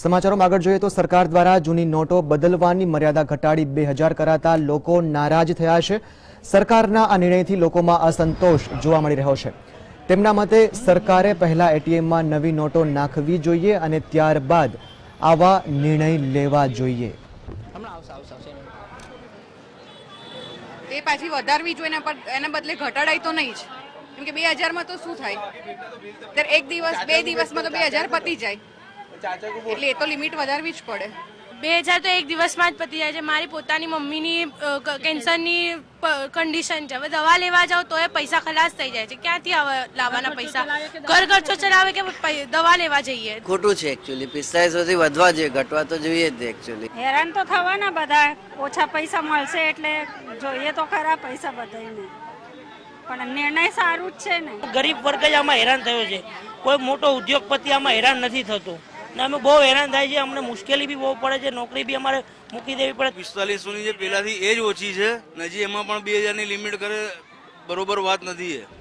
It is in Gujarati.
સમાચારોમાં આગળ જોઈએ તો સરકાર દ્વારા જૂની નોટો બદલવાની મર્યાદા ઘટાડી બે હજાર કરાતા લોકો નારાજ થયા છે. સરકારના આ નિર્ણયથી લોકોમાં અસંતોષ જોવા મળી રહ્યો છે. તેમના મતે સરકારે પહેલા એટીએમમાં નવી નોટો નાખવી જોઈએ અને ત્યારબાદ આવા નિર્ણય લેવા જોઈએ. એ પાછી વધારવી જોઈએ, એના પર એના બદલે ઘટાડાય તો નહીં જ. કેમ કે બે હજારમાં તો શું થાય? એક દિવસ બે દિવસમાં તો બે હજાર પતી જાય. એટલે એ તો લિમિટ વધારવી જ પડે. બે હજાર તો એક દિવસમાં જ પતી જાય છે. મારી પોતાની મમ્મીની કેન્સરની કન્ડિશન છે. હવે દવા લેવા જાવ તો એ પૈસા ખલાસ થઈ જાય છે. ક્યાંથી હવે લાવવાના પૈસા? ઘર ખર્ચો ચલાવે કે દવા લેવા જઈએ? ખોટું છે એકચ્યુઅલી સુધી વધવા જોઈએ. ઘટવા તો જોઈએ જ એકચ્યુઅલી હેરાન તો થવાના બધા. ઓછા પૈસા મળશે એટલે જોઈએ તો ખરા પૈસા બધાને પણ નિર્ણય સારું જ છે ને. ગરીબ વર્ગ જ આમાં હેરાન થયો છે. કોઈ મોટો ઉદ્યોગપતિ આમાં હેરાન નથી થતો. ને અમે બહુ હેરાન થાય છે, અમને મુશ્કેલી બી બહુ પડે છે, નોકરી બી અમારે મૂકી દેવી પડે. પિસ્તાલીસોની જે પેલાથી એ જ ઓછી છે, ને હજી એમાં પણ બે હજારની લિમિટ કરે, બરોબર વાત નથી એ.